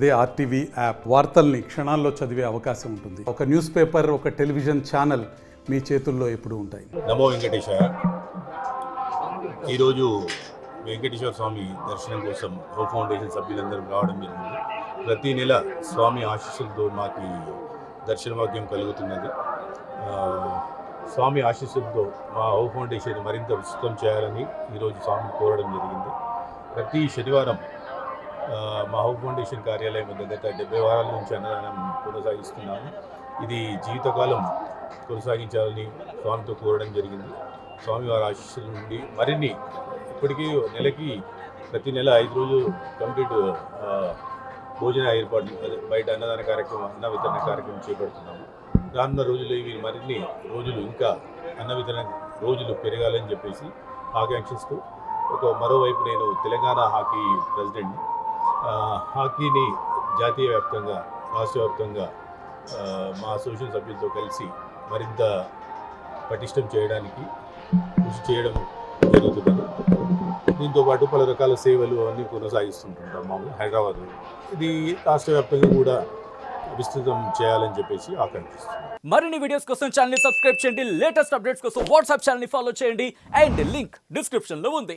అదే RTV app వార్తల్ని క్షణాల్లో చదివే అవకాశం ఉంటుంది. ఒక న్యూస్ పేపర్ ఒక టెలివిజన్ ఛానల్ మీ చేతుల్లో ఎప్పుడు ఉంటాయి. నమో వెంకటేశ. ఈరోజు వెంకటేశ్వర స్వామి దర్శనం కోసం రో ఫౌండేషన్ సభ్యులందరూ రావడం జరిగింది. ప్రతి నెల స్వామి ఆశీస్సులతో మాకు ఈ దర్శన భాగ్యం కలుగుతున్నది స్వామి ఆశీస్సులతో మా హౌ ఫౌండేషన్ మరింత విస్తృతం చేయాలని ఈరోజు స్వామిని కోరడం జరిగింది. ప్రతి శనివారం మహబూబ్ మా హౌ ఫౌండేషన్ కార్యాలయం వద్ద గత డెబ్బై వారాల నుంచి అన్నదానం కొనసాగిస్తున్నాము. ఇది జీవితకాలం కొనసాగించాలని స్వామితో కోరడం జరిగింది. స్వామి వారి ఆశీస్సుల నుండి మరిన్ని ఇప్పటికీ నెలకి ప్రతి నెల ఐదు రోజులు కంప్లీట్ భోజన ఏర్పాట్లు బయట అన్నదాన కార్యక్రమం అన్న వితరణ కార్యక్రమం చేపడుతున్నాము. రానున్న రోజుల్లో ఇవి మరిన్ని రోజులు ఇంకా అన్న వితరణ రోజులు పెరగాలని చెప్పేసి ఆకాంక్షిస్తూ ఒక మరోవైపు నేను తెలంగాణ హాకీ ప్రెసిడెంట్ని హాకీని జాతీయ వ్యాప్తంగా రాష్ట్ర వ్యాప్తంగా మా అసోసియేషన్ సభ్యులతో కలిసి మరింత పటిష్టం చేయడానికి కృషి చేయడం జరుగుతున్నది. దీంతో పాటు పలు రకాల సేవలు అన్నీ కొనసాగిస్తుంటుంటాం మామూలు హైదరాబాద్లో ఇది రాష్ట్ర వ్యాప్తంగా కూడా విస్తృతం చేయాలని చెప్పేసి ఆకాంక్షిస్తున్నాం. మరిన్ని వీడియోస్ కోసం ఛానల్ సబ్స్క్రైబ్ చేయండి. లేటెస్ట్ అప్డేట్స్ కోసం వాట్సాప్ ఛానల్ని ఫాలో చేయండి. అండ్ లింక్ డిస్క్రిప్షన్లో ఉంది.